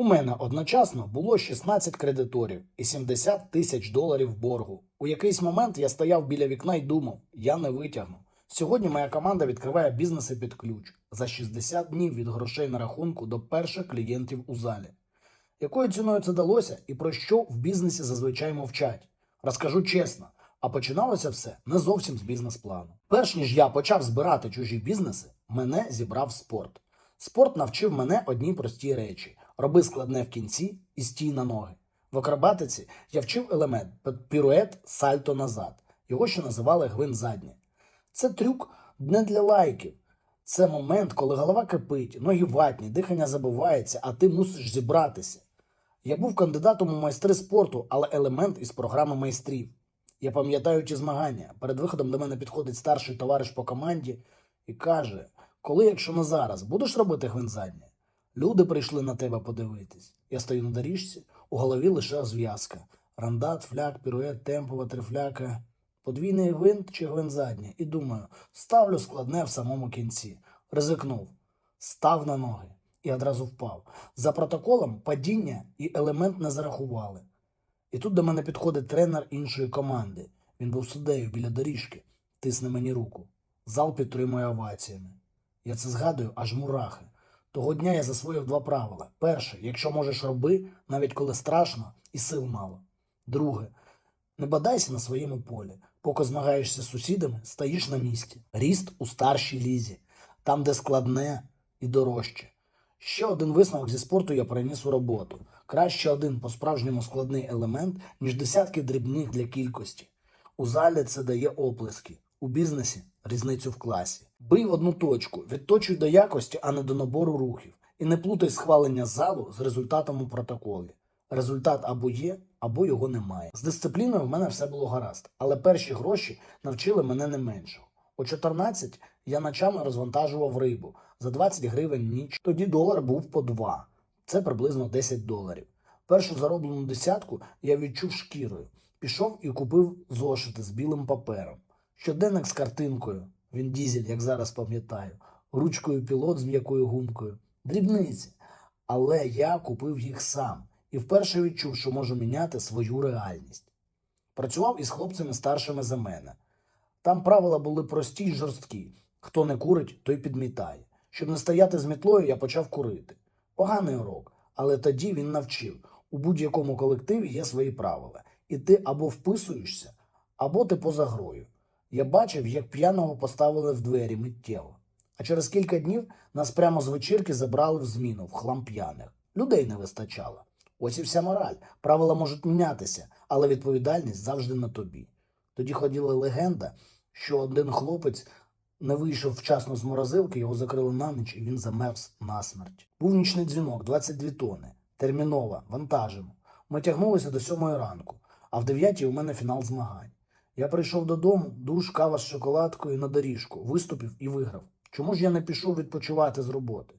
У мене одночасно було 16 кредиторів і 70 тисяч доларів боргу. У якийсь момент я стояв біля вікна і думав, я не витягну. Сьогодні моя команда відкриває бізнеси під ключ за 60 днів від грошей на рахунку до перших клієнтів у залі. Якою ціною це далося і про що в бізнесі зазвичай мовчать? Розкажу чесно, а починалося все не зовсім з бізнес-плану. Перш ніж я почав збирати чужі бізнеси, мене зібрав спорт. Спорт навчив мене одній простій речі: роби складне в кінці і стій на ноги. В акробатиці я вчив елемент пірует сальто назад. Його ще називали гвинт заднє. Це трюк не для лайків. Це момент, коли голова кипить, ноги ватні, дихання забувається, а ти мусиш зібратися. Я був кандидатом у майстри спорту, але елемент із програми майстрів. Я пам'ятаю ті змагання. Перед виходом до мене підходить старший товариш по команді і каже: коли, якщо не зараз, будеш робити гвинт заднє? Люди прийшли на тебе подивитись. Я стою на доріжці, у голові лише зв'язка. Рандат, фляк, пірует, темпова, трифляка. Подвійний гвинт чи гвинт заднє. І думаю, ставлю складне в самому кінці. Ризикнув. Став на ноги і одразу впав. За протоколом падіння і елемент не зарахували. І тут до мене підходить тренер іншої команди. Він був суддею біля доріжки, тисне мені руку. Зал підтримує оваціями. Я це згадую, аж мурахи. Того дня я засвоїв два правила. Перше, якщо можеш роби, навіть коли страшно і сил мало. Друге, не бадайся на своєму полі. Поки змагаєшся з сусідами, стоїш на місці. Ріст у старшій лізі, там, де складне і дорожче. Ще один висновок зі спорту я переніс у роботу. Краще один по-справжньому складний елемент, ніж десятки дрібних для кількості. У залі це дає оплески, у бізнесі різницю в класі. Бий в одну точку, відточуй до якості, а не до набору рухів. І не плутай схвалення залу з результатом у протоколі. Результат або є, або його немає. З дисципліною в мене все було гаразд, але перші гроші навчили мене не меншого. О 14 я ночами розвантажував рибу за 20 гривень ніч. Тоді долар був по 2. Це приблизно 10 доларів. Першу зароблену десятку я відчув шкірою. Пішов і купив зошити з білим папером. Щоденник з картинкою. Він дізель, як зараз пам'ятаю, ручкою пілот з м'якою гумкою. Дрібниці. Але я купив їх сам і вперше відчув, що можу міняти свою реальність. Працював із хлопцями старшими за мене. Там правила були прості й жорсткі. Хто не курить, той підмітає. Щоб не стояти з мітлою, я почав курити. Поганий урок, але тоді він навчив. У будь-якому колективі є свої правила, і ти або вписуєшся, або ти поза грою. Я бачив, як п'яного поставили в двері миттєво. А через кілька днів нас прямо з вечірки забрали в зміну в хлам п'яних. Людей не вистачало. Ось і вся мораль. Правила можуть мінятися, але відповідальність завжди на тобі. Тоді ходила легенда, що один хлопець не вийшов вчасно з морозилки, його закрили на ніч, і він замерз насмерть. Був нічний дзвінок, 22 тони. Термінова, вантажимо. Ми тягнулися до сьомої ранку, а в дев'ятій у мене фінал змагань. Я прийшов додому, душ, кава з шоколадкою на доріжку, виступив і виграв. Чому ж я не пішов відпочивати з роботи?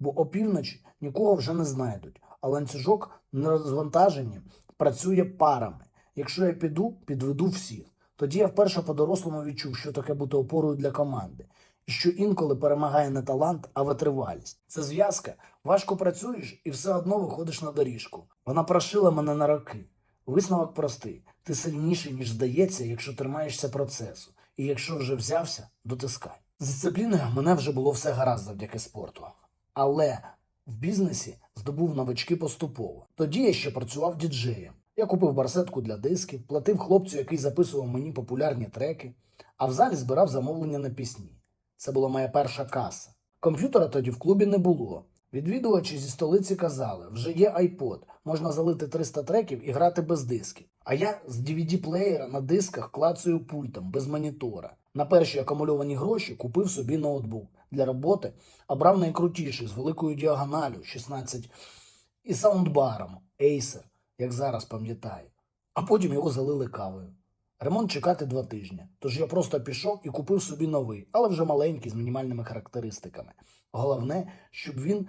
Бо опівночі нікого вже не знайдуть, а ланцюжок на розвантаженні працює парами. Якщо я піду, підведу всіх. Тоді я вперше по-дорослому відчув, що таке бути опорою для команди, і що інколи перемагає не талант, а витривалість. Це зв'язка. Важко працюєш і все одно виходиш на доріжку. Вона прошила мене на роки. Висновок простий: ти сильніший, ніж здається, якщо тримаєшся процесу. І якщо вже взявся, дотискай. З дисципліною мене вже було все гаразд завдяки спорту. Але в бізнесі здобув новички поступово. Тоді я ще працював діджеєм. Я купив барсетку для дисків, платив хлопцю, який записував мені популярні треки, а в залі збирав замовлення на пісні. Це була моя перша каса. Комп'ютера тоді в клубі не було. Відвідувачі зі столиці казали, вже є iPod, можна залити 300 треків і грати без дисків. А я з DVD-плеєра на дисках клацаю пультом без монітора. На перші акумульовані гроші купив собі ноутбук для роботи, а брав найкрутіший з великою діагоналю 16 і саундбаром Acer, як зараз пам'ятаю. А потім його залили кавою. Ремонт чекати два тижні, тож я просто пішов і купив собі новий, але вже маленький з мінімальними характеристиками. Головне, щоб він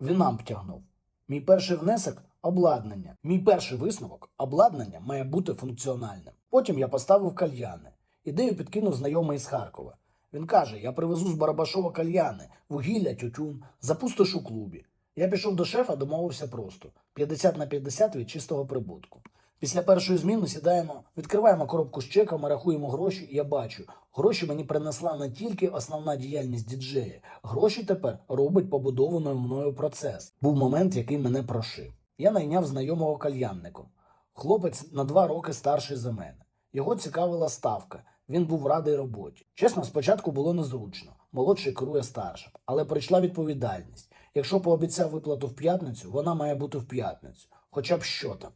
вінамп тягнув. Мій перший внесок обладнання. Мій перший висновок обладнання має бути функціональним. Потім я поставив кальяни. Ідею підкинув знайомий з Харкова. Він каже: я привезу з Барабашова кальяни, вугілля, тютюн, запустиш у клубі. Я пішов до шефа, домовився просто 50 на 50 від чистого прибутку. Після першої зміни сідаємо, відкриваємо коробку з чеками, рахуємо гроші, і я бачу, гроші мені принесла не тільки основна діяльність діджея, гроші тепер робить побудований мною процес. Був момент, який мене прошив. Я найняв знайомого кальянником. Хлопець на два роки старший за мене. Його цікавила ставка. Він був радий роботі. Чесно, спочатку було незручно. Молодший керує старшим, але прийшла відповідальність. Якщо пообіцяв виплату в п'ятницю, вона має бути в п'ятницю, хоча б що там.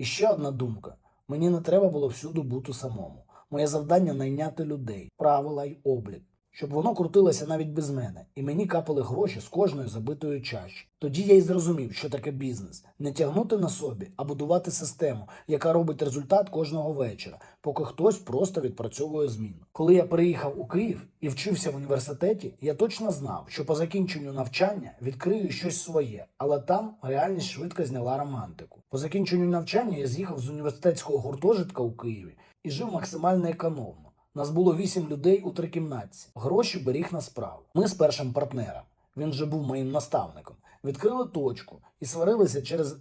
І ще одна думка: мені не треба було всюди бути самому. Моє завдання найняти людей, правила й облік, щоб воно крутилося навіть без мене, і мені капали гроші з кожної забитої чаші. Тоді я й зрозумів, що таке бізнес: не тягнути на собі, а будувати систему, яка робить результат кожного вечора, поки хтось просто відпрацьовує зміну. Коли я приїхав у Київ і вчився в університеті, я точно знав, що по закінченню навчання відкрию щось своє, але там реальність швидко зняла романтику. По закінченню навчання я з'їхав з університетського гуртожитка у Києві і жив максимально економно. Нас було вісім людей у трикімнатці. Гроші беріг на справу. Ми з першим партнером. Він же був моїм наставником. Відкрили точку і сварилися через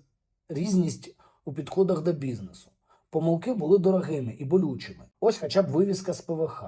різність у підходах до бізнесу. Помилки були дорогими і болючими. Ось хоча б вивіска з ПВХ.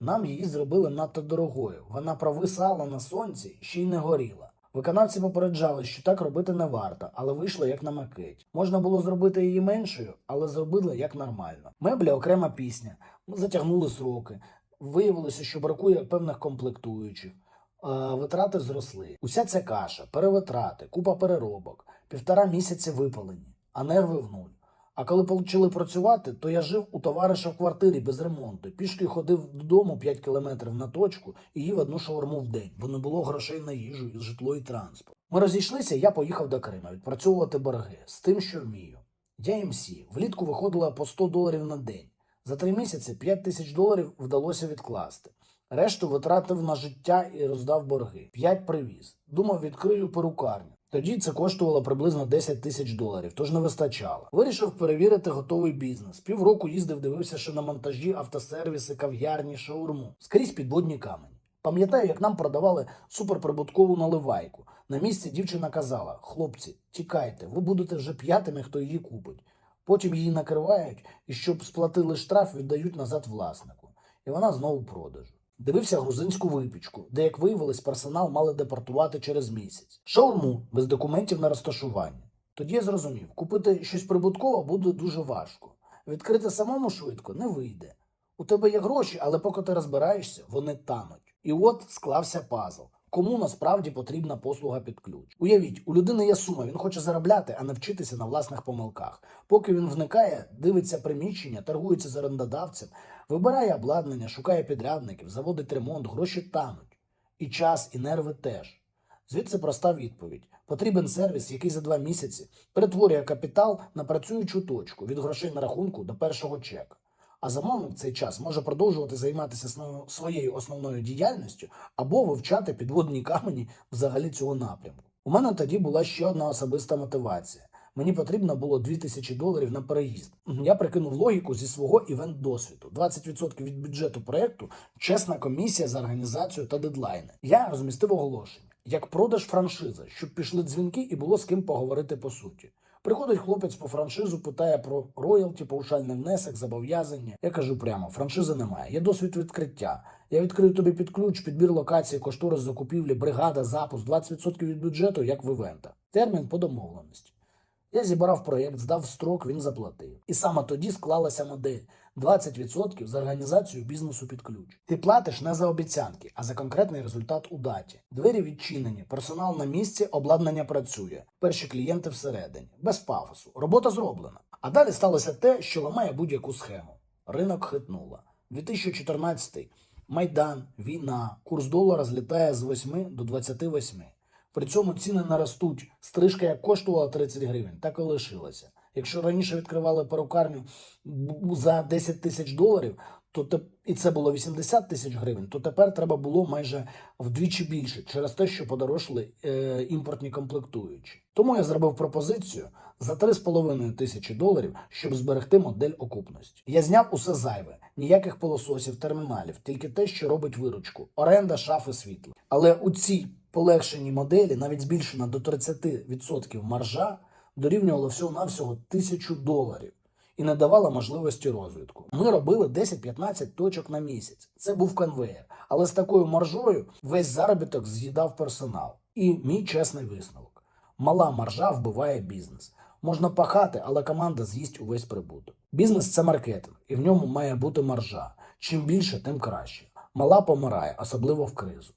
Нам її зробили надто дорогою. Вона провисала на сонці, ще й не горіла. Виконавці попереджали, що так робити не варто, але вийшло як на макеті. Можна було зробити її меншою, але зробили як нормально. Мебля окрема пісня. Ми затягнули сроки. Виявилося, що бракує певних комплектуючих. Е, Витрати зросли. Уся ця каша, перевитрати, купа переробок, півтора місяці випалені, а нерви в нуль. А коли почали працювати, то я жив у товариша в квартирі без ремонту. Пішки ходив додому 5 кілометрів на точку і їв одну шаурму в день, бо не було грошей на їжу, житло і транспорт. Ми розійшлися, я поїхав до Крима відпрацьовувати борги з тим, що вмію. Я МС. Влітку виходило по 100 доларів на день. За три місяці 5 тисяч доларів вдалося відкласти. Решту витратив на життя і роздав борги. П'ять привіз. Думав, відкрию перукарню. Тоді це коштувало приблизно 10 тисяч доларів, тож не вистачало. Вирішив перевірити готовий бізнес. Півроку їздив, дивився ще на монтажі, автосервіси, кав'ярні, шаурму. Скрізь підводні камені. Пам'ятаю, як нам продавали суперприбуткову наливайку. На місці дівчина казала: хлопці, тікайте, ви будете вже п'ятими, хто її купить. Потім її накривають і щоб сплатили штраф, віддають назад власнику. І вона знову в продажу. Дивився грузинську випічку, де, як виявилось, персонал мали депортувати через місяць. Шаурму без документів на розташування. Тоді я зрозумів, купити щось прибуткове буде дуже важко. Відкрити самому швидко не вийде. У тебе є гроші, але поки ти розбираєшся, вони тануть. І от склався пазл. Кому насправді потрібна послуга під ключ? Уявіть, у людини є сума, він хоче заробляти, а не вчитися на власних помилках. Поки він вникає, дивиться приміщення, торгується з орендодавцем, вибирає обладнання, шукає підрядників, заводить ремонт, гроші тануть. І час, і нерви теж. Звідси проста відповідь: потрібен сервіс, який за два місяці перетворює капітал на працюючу точку від грошей на рахунку до першого чека. А замовник цей час може продовжувати займатися своєю основною діяльністю або вивчати підводні камені взагалі цього напрямку. У мене тоді була ще одна особиста мотивація. Мені потрібно було 2000 доларів на переїзд. Я прикинув логіку зі свого івент досвіду. 20% від бюджету проекту чесна комісія за організацію та дедлайни. Я розмістив оголошення як продаж франшизи, щоб пішли дзвінки і було з ким поговорити по суті. Приходить хлопець по франшизу, питає про роялті, паушальний внесок, зобов'язання. Я кажу прямо: франшизи немає. Є досвід відкриття. Я відкрию тобі під ключ, підбір локації, кошторис закупівлі, бригада, запуск, 20% від бюджету, як в івента. Термін по домовленості. Я зібрав проєкт, здав строк, він заплатив. І саме тоді склалася модель 20% за організацію бізнесу під ключ. Ти платиш не за обіцянки, а за конкретний результат у даті. Двері відчинені, персонал на місці, обладнання працює. Перші клієнти всередині, без пафосу. Робота зроблена. А далі сталося те, що ламає будь-яку схему. Ринок хитнула. 2014 Майдан, війна, курс долара злітає з 8 до 28. При цьому ціни наростуть. Стрижка як коштувала 30 гривень, так і лишилася. Якщо раніше відкривали перукарню за 10 тисяч доларів, то те, і це було 80 тисяч гривень, то тепер треба було майже вдвічі більше через те, що подорожчали е, імпортні комплектуючі. Тому я зробив пропозицію за 3,5 тисячі доларів, щоб зберегти модель окупності. Я зняв усе зайве, ніяких полососів, терміналів, тільки те, що робить виручку, оренда, шафи, світло. Але у цій полегшеній моделі, навіть збільшена до 30% маржа, дорівнювала всього-навсього 1000 доларів і не давала можливості розвитку. Ми робили 10-15 точок на місяць. Це був конвейер. Але з такою маржою весь заробіток з'їдав персонал. І мій чесний висновок: мала маржа вбиває бізнес. Можна пахати, але команда з'їсть увесь прибуток. Бізнес це маркетинг, і в ньому має бути маржа. Чим більше, тим краще. Мала помирає, особливо в кризу.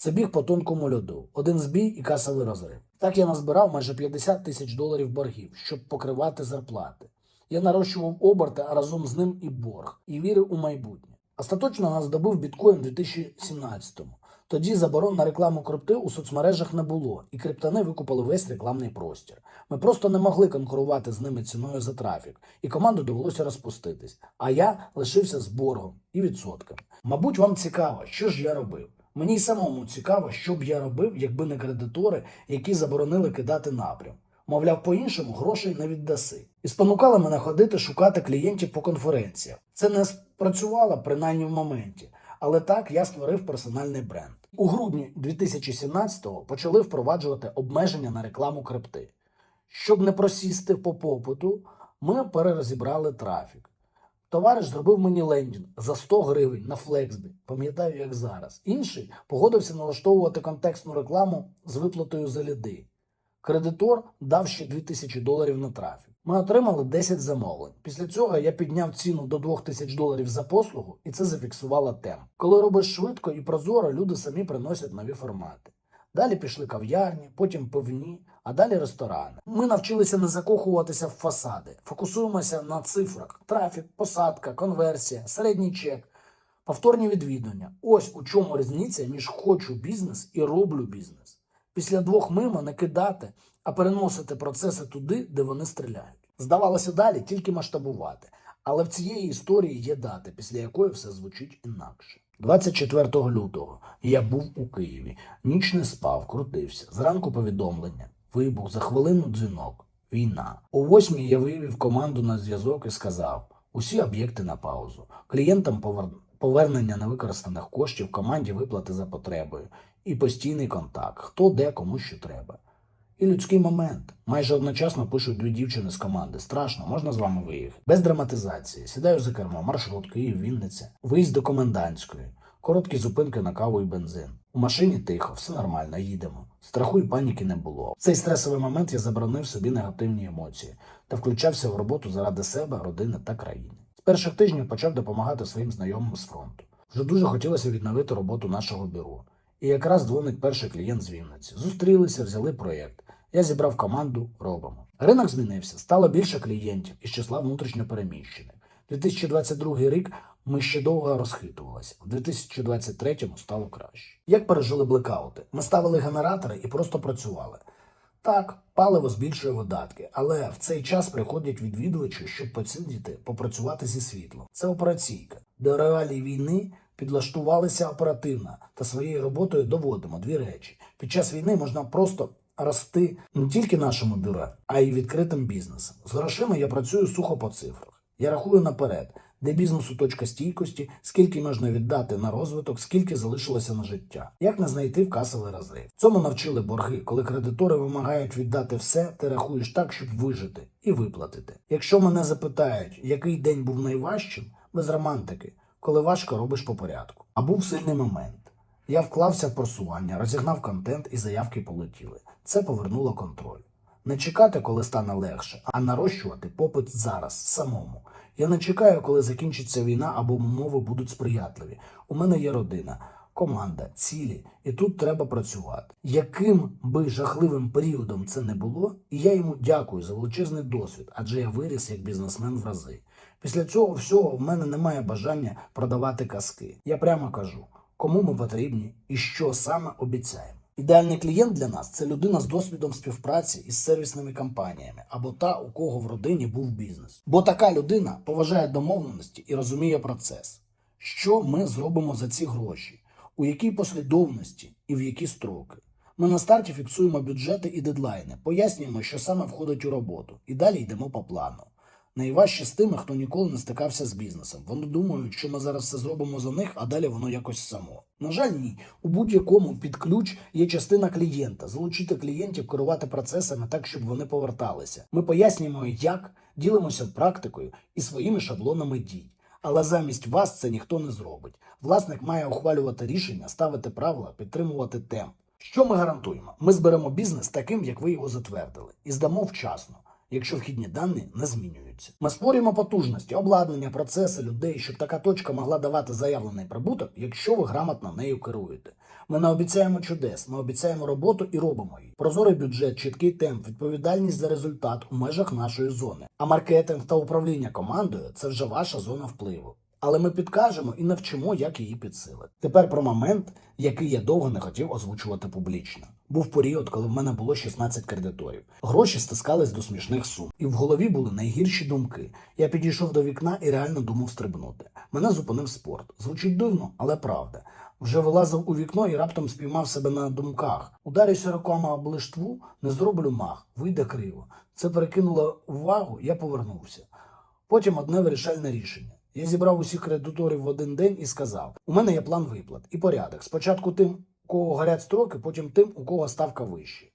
Це біг по тонкому льоду. Один збій і касовий розрив. Так я назбирав майже 50 тисяч доларів боргів, щоб покривати зарплати. Я нарощував оберти, а разом з ним і борг, і вірив у майбутнє. Остаточно нас добив біткоін у 2017-му. Тоді заборон на рекламу крипти у соцмережах не було, і криптони викупили весь рекламний простір. Ми просто не могли конкурувати з ними ціною за трафік, і команду довелося розпуститись. А я лишився з боргом і відсотками. Мабуть, вам цікаво, що ж я робив. Мені й самому цікаво, що б я робив, якби не кредитори, які заборонили кидати напрям. Мовляв, по-іншому грошей не віддаси. І спонукали мене ходити шукати клієнтів по конференціях. Це не спрацювало принаймні в моменті. Але так я створив персональний бренд. У грудні 2017-го почали впроваджувати обмеження на рекламу крипти. Щоб не просісти по попиту, ми перерозібрали трафік. Товариш зробив мені лендінг за 100 гривень на Флексбі, пам'ятаю, як зараз. Інший погодився налаштовувати контекстну рекламу з виплатою за ліди. Кредитор дав ще 2000 доларів на трафік. Ми отримали 10 замовлень. Після цього я підняв ціну до 2000 доларів за послугу, і це зафіксувало темп. Коли робиш швидко і прозоро, люди самі приносять нові формати. Далі пішли кав'ярні, потім пивні, а далі ресторани. Ми навчилися не закохуватися в фасади, фокусуємося на цифрах: трафік, посадка, конверсія, середній чек, повторні відвідування. Ось у чому різниця між хочу бізнес і роблю бізнес. Після двох мимо не кидати, а переносити процеси туди, де вони стріляють. Здавалося, далі тільки масштабувати. Але в цієї історії є дата, після якої все звучить інакше. 24 лютого я був у Києві. Ніч не спав, крутився. Зранку повідомлення, вибух, за хвилину дзвінок, війна. О восьмій я вивів команду на зв'язок і сказав: усі об'єкти на паузу. Клієнтам повер- повернення невикористаних коштів, команді виплати за потребою і постійний контакт, хто де кому що треба. І людський момент. Майже одночасно пишуть дві дівчини з команди. Страшно, можна з вами виїхати. Без драматизації. Сідаю за кермо, маршрут, Київ, Вінниця, виїзд до комендантської, короткі зупинки на каву і бензин. У машині тихо, все нормально, їдемо. Страху і паніки не було. В цей стресовий момент я заборонив собі негативні емоції та включався в роботу заради себе, родини та країни. З перших тижнів почав допомагати своїм знайомим з фронту. Вже дуже хотілося відновити роботу нашого бюро. І якраз дзвонить перший клієнт з Вінниці. Зустрілися, взяли проєкт. Я зібрав команду, робимо. Ринок змінився, стало більше клієнтів із числа внутрішньопереміщених. 2022 рік ми ще довго розхитувалися. В 2023 стало краще. Як пережили блекаути? Ми ставили генератори і просто працювали. Так, паливо збільшує видатки, але в цей час приходять відвідувачі, щоб посидіти, попрацювати зі світлом. Це операційка. До реалій війни підлаштувалися оперативно та своєю роботою доводимо дві речі. Під час війни можна просто рости не тільки нашому бюро, а й відкритим бізнесом. З грошима я працюю сухо по цифрах. Я рахую наперед, де бізнесу точка стійкості, скільки можна віддати на розвиток, скільки залишилося на життя. Як не знайти в касовий розрив. Цьому навчили борги. Коли кредитори вимагають віддати все, ти рахуєш так, щоб вижити і виплатити. Якщо мене запитають, який день був найважчим, без романтики, коли важко робиш по порядку. А був сильний момент. Я вклався в просування, розігнав контент і заявки полетіли. Це повернуло контроль. Не чекати, коли стане легше, а нарощувати попит зараз, самому. Я не чекаю, коли закінчиться війна або умови будуть сприятливі. У мене є родина, команда, цілі, і тут треба працювати. Яким би жахливим періодом це не було, і я йому дякую за величезний досвід, адже я виріс як бізнесмен в рази. Після цього всього в мене немає бажання продавати казки. Я прямо кажу, кому ми потрібні і що саме обіцяємо. Ідеальний клієнт для нас це людина з досвідом співпраці із сервісними компаніями або та, у кого в родині був бізнес. Бо така людина поважає домовленості і розуміє процес. Що ми зробимо за ці гроші, у якій послідовності і в які строки. Ми на старті фіксуємо бюджети і дедлайни, пояснюємо, що саме входить у роботу, і далі йдемо по плану. Найважче з тими, хто ніколи не стикався з бізнесом. Вони думають, що ми зараз все зробимо за них, а далі воно якось само. На жаль, ні. У будь-якому під ключ є частина клієнта. Залучити клієнтів керувати процесами так, щоб вони поверталися. Ми пояснюємо, як ділимося практикою і своїми шаблонами дій. Але замість вас це ніхто не зробить. Власник має ухвалювати рішення, ставити правила, підтримувати темп. Що ми гарантуємо? Ми зберемо бізнес таким, як ви його затвердили, і здамо вчасно, якщо вхідні дані не змінюються. Ми створюємо потужності, обладнання, процеси, людей, щоб така точка могла давати заявлений прибуток, якщо ви грамотно нею керуєте. Ми не обіцяємо чудес, ми обіцяємо роботу і робимо її. Прозорий бюджет, чіткий темп, відповідальність за результат у межах нашої зони. А маркетинг та управління командою це вже ваша зона впливу. Але ми підкажемо і навчимо, як її підсилити. Тепер про момент, який я довго не хотів озвучувати публічно. Був період, коли в мене було 16 кредиторів. Гроші стискались до смішних сум, і в голові були найгірші думки. Я підійшов до вікна і реально думав стрибнути. Мене зупинив спорт. Звучить дивно, але правда. Вже вилазив у вікно і раптом спіймав себе на думках. Ударюся руками об лиштву, не зроблю мах, вийде криво. Це перекинуло увагу, я повернувся. Потім одне вирішальне рішення. Я зібрав усіх кредиторів в один день і сказав: у мене є план виплат і порядок. Спочатку тим, у кого горять строки, потім тим, у кого ставка вища.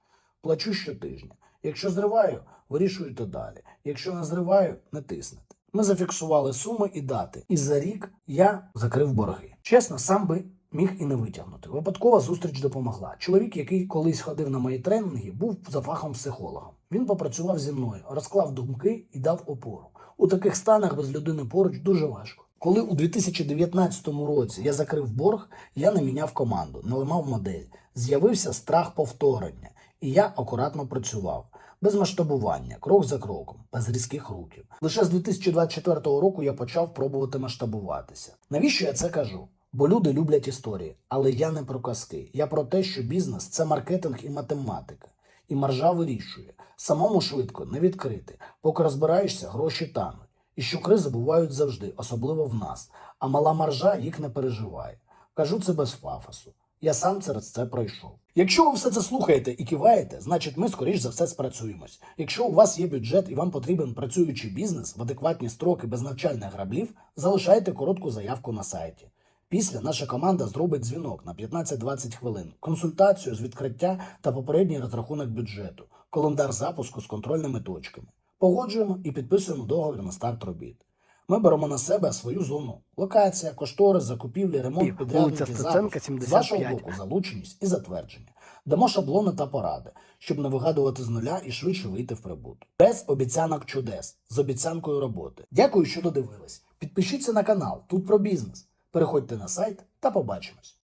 Плачу щотижня. Якщо зриваю, вирішуєте далі. Якщо не зриваю, не тиснете. Ми зафіксували суми і дати. І за рік я закрив борги. Чесно, сам би міг і не витягнути. Випадкова зустріч допомогла. Чоловік, який колись ходив на мої тренінги, був за фахом психологом. Він попрацював зі мною, розклав думки і дав опору. У таких станах без людини поруч дуже важко. Коли у 2019 році я закрив борг, я не міняв команду, не ламав модель. З'явився страх повторення, і я акуратно працював. Без масштабування, крок за кроком, без різких рухів. Лише з 2024 року я почав пробувати масштабуватися. Навіщо я це кажу? Бо люди люблять історії, але я не про казки. Я про те, що бізнес це маркетинг і математика. І маржа вирішує. Самому швидко не відкрити. Поки розбираєшся, гроші тануть. І що кризи бувають завжди, особливо в нас. А мала маржа їх не переживає. Кажу це без пафосу. Я сам через це пройшов. Якщо ви все це слухаєте і киваєте, значить ми скоріш за все спрацюємось. Якщо у вас є бюджет і вам потрібен працюючий бізнес в адекватні строки без навчальних граблів, залишайте коротку заявку на сайті. Після наша команда зробить дзвінок на 15-20 хвилин, консультацію з відкриття та попередній розрахунок бюджету, календар запуску з контрольними точками. Погоджуємо і підписуємо договір на старт робіт. Ми беремо на себе свою зону: локація, кошторис, закупівлі, ремонт, підрядники, запуск. З вашого боку залученість і затвердження. Дамо шаблони та поради, щоб не вигадувати з нуля і швидше вийти в прибуток. Без обіцянок чудес, з обіцянкою роботи. Дякую, що додивились. Підпишіться на канал. Тут про бізнес. Переходьте на сайт та побачимось.